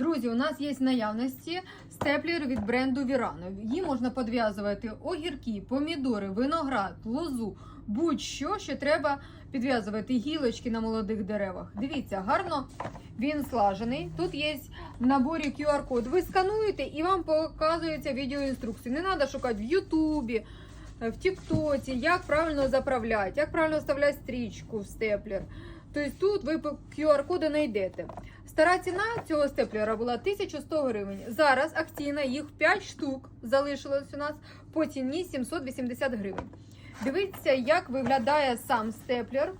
Друзі, у нас є в наявності степлер від бренду Virano. Її можна підв'язувати огірки, помідори, виноград, лозу, будь-що, що треба підв'язувати гілочки на молодих деревах. Дивіться, гарно він слажений. Тут є в наборі QR-код. Ви скануєте і вам показується відеоінструкція. Не треба шукати в Ютубі, в Тіктоці, як правильно заправляти, як правильно вставляти стрічку в степлер. Тобто тут ви QR-коду знайдете. Стара ціна цього степлера була 1100 гривень. Зараз акційна, їх 5 штук залишилось у нас по ціні 780 гривень. Дивіться, як виглядає сам степлер.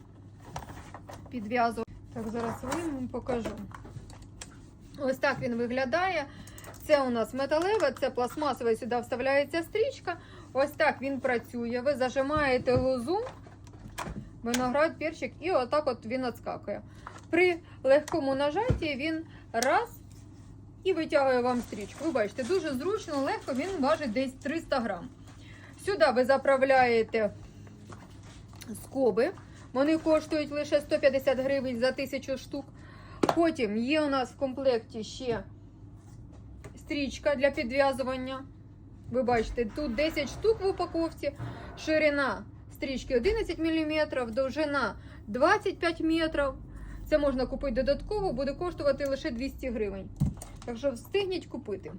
Підв'язую. Так, зараз вам покажу. Ось так він виглядає. Це у нас металеве, це пластмасове, сюди вставляється стрічка. Ось так він працює. Ви зажимаєте лозу, виноград, перчик, і отак от він відскакує. При легкому нажатті він раз і витягує вам стрічку. Ви бачите, дуже зручно, легко, він важить десь 300 грам. Сюди ви заправляєте скоби. Вони коштують лише 150 гривень за 1000 штук. Потім є у нас в комплекті ще стрічка для підв'язування. Ви бачите, тут 10 штук в упаковці, ширина стрічки 11 мм, довжина 25 метрів. Це можна купити додатково, буде коштувати лише 200 гривень. Так що встигніть купити.